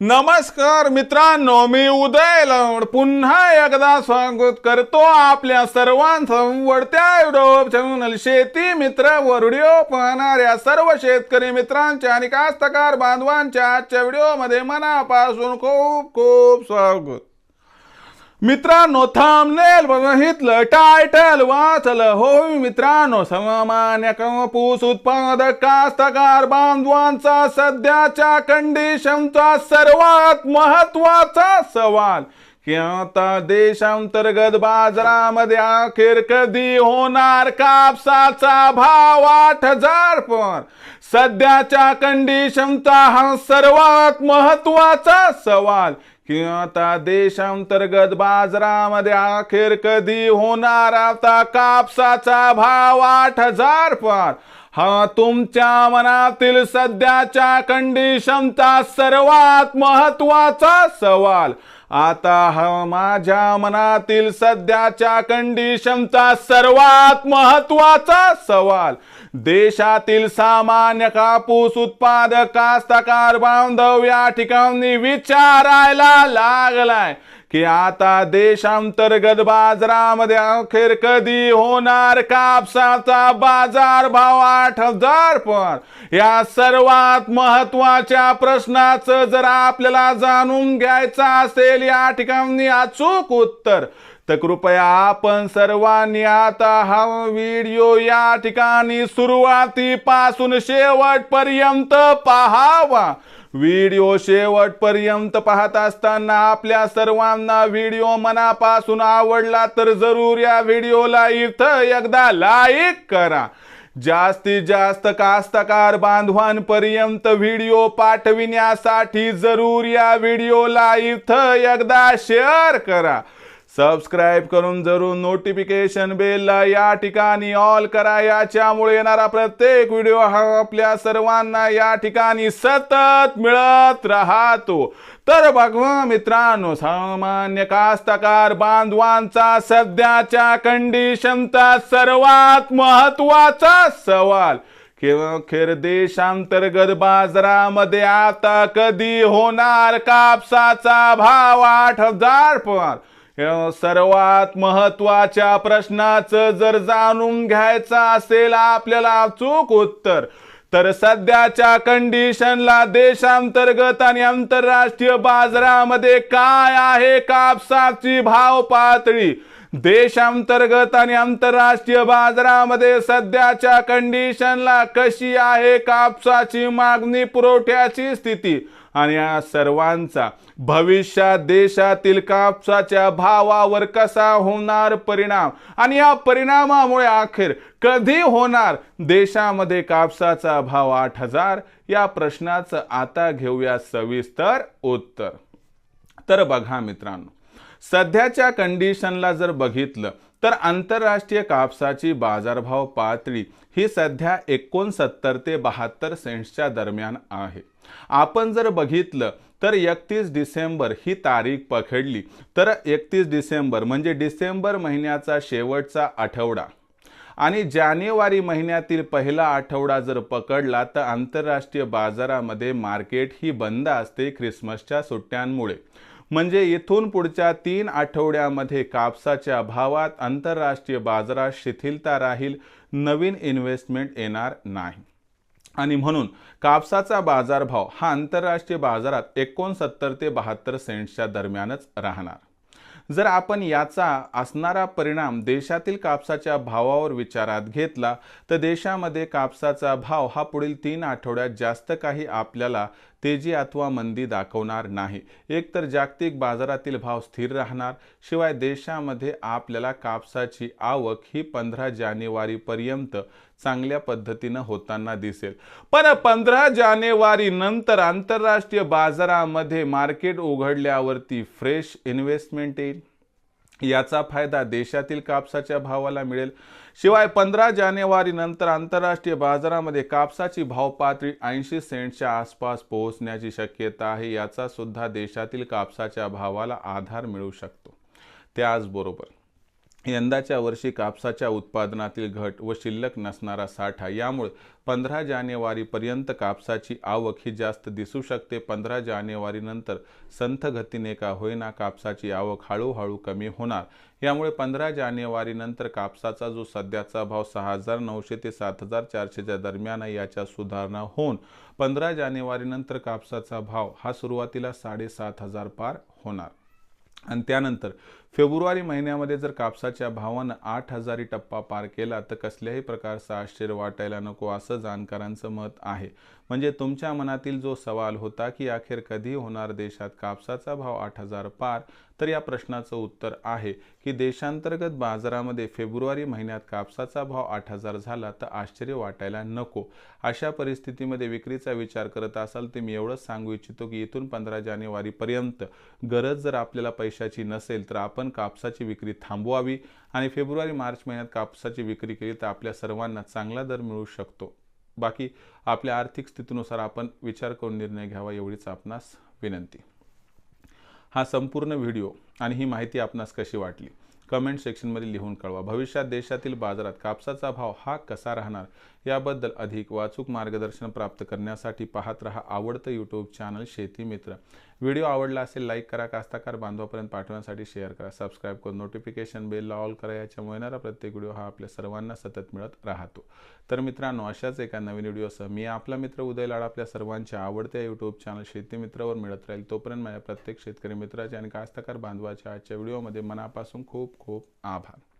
नमस्कार मित्रांनो मी उदय लवड. पुन्हा एकदा स्वागत करतो आपल्या सर्वांचं वडत्या युट्यूब चॅनल शेती मित्र व व्हिडिओ पाहणाऱ्या सर्व शेतकरी मित्रांच्या आणि कास्तकार बांधवांच्या आजच्या व्हिडिओमध्ये मनापासून खूप खूप स्वागत. मित्रांनो थांबनेल बघितलं टायटल वाचलं. हो मित्रांनो सामान्य कंपूस उत्पादक कास्तकार बांधवांचा सध्याच्या कंडिशनचा सर्वात महत्त्वाचा सवाल. की आता देशांतर्गत बाजारामध्ये अखेर कधी होणार कापसाचा भाव आठ हजार? पण सध्याच्या कंडिशनचा हा सर्वात महत्त्वाचा सवाल. किंवा आता देशांतर्गत बाजारामध्ये अखेर कधी होणार आता कापसाचा भाव आठ हजार पार. हा तुमच्या मनातील सध्याच्या कंडिशनचा सर्वात महत्त्वाचा सवाल. आता हा माझ्या मनातील सध्याच्या कंडिशनचा सर्वात महत्त्वाचा सवाल. देशातील सामान्य कापूस उत्पादक कास्तकार बांधव या ठिकाणी विचारायला लागलाय. की आता देशांतर्गत बाजारामध्ये अखेर कधी होणार कापसाचा बाजार भाव आठ हजार? पण या सर्वात महत्त्वाच्या प्रश्नाचं जर आपल्याला जाणून घ्यायचं असेल या ठिकाणी अचूक उत्तर तर कृपया आपण सर्वांनी आता हा व्हिडिओ या ठिकाणी सुरुवातीपासून शेवटपर्यंत पाहावा. व्हिडिओ शेवटपर्यंत पाहत असताना आपल्या सर्वांना व्हिडिओ मनापासून आवडला तर जरूर या व्हिडिओला इथं एकदा लाईक करा. जास्तीत जास्त कास्तकार बांधवांपर्यंत व्हिडिओ पाठविण्यासाठी जरूर या व्हिडिओला इथं एकदा शेअर करा. सबस्क्राईब करून जरूर नोटिफिकेशन बेलला या ठिकाणी ऑल करा. याच्यामुळे येणारा प्रत्येक व्हिडिओ हा आपल्या सर्वांना या ठिकाणी सतत मिळत राहतो. तर बघवा मित्रांनो सामान्य कास्तकार बांधवांचा सध्याच्या कंडिशनचा सर्वात महत्त्वाचा सवाल. किंवा अखेर देशांतर्गत बाजारामध्ये आता कधी होणार कापसाचा भाव आठ हजार पण सर्वात महत्त्वाच्या प्रश्नाचं जर जाणून घ्यायचं असेल आपल्याला अचूक उत्तर तर सध्याच्या कंडिशनला देशांतर्गत आणि आंतरराष्ट्रीय बाजारामध्ये काय आहे कापसाची भाव पातळी? देशांतर्गत आणि आंतरराष्ट्रीय बाजारामध्ये सध्याच्या कंडिशनला कशी आहे कापसाची मागणी पुरवठ्याची स्थिती? आणि या सर्वांचा भविष्यात देशातील कापसाच्या भावावर कसा होणार परिणाम? आणि या परिणामामुळे अखेर कधी होणार? देशामध्ये कापसाचा भाव आठ हजार या प्रश्नाचं आता घेऊया सविस्तर उत्तर. तर बघा मित्रांनो सध्याच्या कंडिशनला जर बघितलं तर आंतरराष्ट्रीय कापसाची बाजारभाव पातळी ही सध्या एकोणसत्तर ते बहात्तर सेंट्सच्या दरम्यान आहे. आपण जर बघितलं तर एकतीस डिसेंबर ही तारीख पकडली. तर एकतीस डिसेंबर म्हणजे डिसेंबर महिन्याचा शेवटचा आठवडा. आणि जानेवारी महिन्यातील पहिला आठवडा जर पकडला तर आंतरराष्ट्रीय बाजारामध्ये मार्केट ही बंद असते ख्रिसमसच्या सुट्ट्यांमुळे. म्हणजे इथून पुढच्या तीन आठवड्यामध्ये कापसाच्या भावात आंतरराष्ट्रीय बाजारात शिथिलता राहील नवीन इन्व्हेस्टमेंट येणार नाही. आणि म्हणून कापसाचा बाजारभाव हा आंतरराष्ट्रीय बाजारात एकोणसत्तर ते बहात्तर सेंट्सच्या दरम्यानच राहणार. जर आपण याचा असणारा परिणाम देशातील कापसाच्या भावावर विचारात घेतला तर देशामध्ये कापसाचा भाव हा पुढील तीन आठवड्यात जास्त काही आपल्याला तेजी अथवा मंदी दाखवणार नाही. एकतर जागतिक बाजारातील भाव स्थिर राहणार शिवाय देशामध्ये आपल्याला कापसाची आवक ही पंधरा जानेवारीपर्यंत चांगल्या पद्धतीनं होताना दिसेल. पण पंधरा जानेवारी नंतर आंतरराष्ट्रीय बाजारामध्ये मार्केट उघडल्यावरती फ्रेश इन्व्हेस्टमेंट येईल. याचा फायदा देशातील कापसाच्या भावाला मिळेल. शिवाय पंधरा जानेवारी नंतर आंतरराष्ट्रीय बाजारामध्ये कापसाची भाव पातळी ऐंशी सेंटच्या आसपास पोहोचण्याची शक्यता आहे याचा सुद्धा देशातील कापसाच्या भावाला आधार मिळू शकतो. त्याचबरोबर यंदाच्या वर्षी कापसाच्या उत्पादनातील घट व शिल्लक नसणारा साठा यामुळे पंधरा जानेवारीपर्यंत कापसाची आवक ही जास्त दिसू शकते. पंधरा जानेवारीनंतर संथगतीने का होईना कापसाची आवक हळूहळू कमी होणार. यामुळे पंधरा जानेवारीनंतर कापसाचा जो सध्याचा भाव सहा हजार नऊशे ते सात हजार चारशेच्या दरम्यान याच्या सुधारणा होऊन पंधरा जानेवारीनंतर कापसाचा भाव हा सुरुवातीला साडेसात हजार पार होणार. आणि त्यानंतर फेब्रुवारी महिन्यामध्ये जर कापसाच्या भावानं आठ हजारी टप्पा पार केला तर कसल्याही प्रकारचं आश्चर्य वाटायला नको असं जाणकारांचं मत आहे. म्हणजे तुमच्या मनातील जो सवाल होता की अखेर कधी होणार देशात कापसाचा भाव आठ हजार पार तर या प्रश्नाचं उत्तर आहे की देशांतर्गत बाजारामध्ये फेब्रुवारी महिन्यात कापसाचा भाव आठ हजार झाला तर आश्चर्य वाटायला नको. अशा परिस्थितीमध्ये विक्रीचा विचार करत असाल तर मी एवढंच सांगू इच्छितो की इथून पंधरा जानेवारीपर्यंत गरज जर आपल्याला पैशाची नसेल तर आपण कापसाची विक्री थांबवावी आणि फेब्रुवारी मार्च महिन्यात कापसाची विक्री केली तर आपल्या सर्वांना चांगला दर मिळू शकतो. बाकी आपल्या आर्थिक स्थितीनुसार आपण विचार करून निर्णय घ्यावा एवढीच आपणास विनंती. हा संपूर्ण व्हिडिओ आणि ही माहिती आपणास कशी वाटली? कमेंट सेक्शनमध्ये लिहून कळवा भविष्यात देशातील बाजारात कापसाचा भाव हा कसा राहणार? याबद्दल अधिक वाचूक मार्गदर्शन प्राप्त करण्यासाठी पाहत रहा आवडतं यूट्यूब चॅनल शेती मित्र. व्हिडिओ आवडला असेल लाईक करा. कास्ताकार बांधवापर्यंत पाठवण्यासाठी शेअर करा. सबस्क्राईब करून नोटिफिकेशन बेल ऑल करा. याच्यामुळे येणारा प्रत्येक व्हिडिओ हा आपल्या सर्वांना सतत मिळत राहतो. तर मित्रांनो अशाच एका नवीन व्हिडिओसह मी आपला मित्र उदय लाड आपल्या सर्वांच्या आवडत्या यूट्यूब चॅनल शेती मित्रावर मिळत राहील. तोपर्यंत माझ्या प्रत्येक शेतकरी मित्राचे आणि कास्तकार बांधवाच्या आजच्या व्हिडिओमध्ये मनापासून खूप खूप खूप आभार.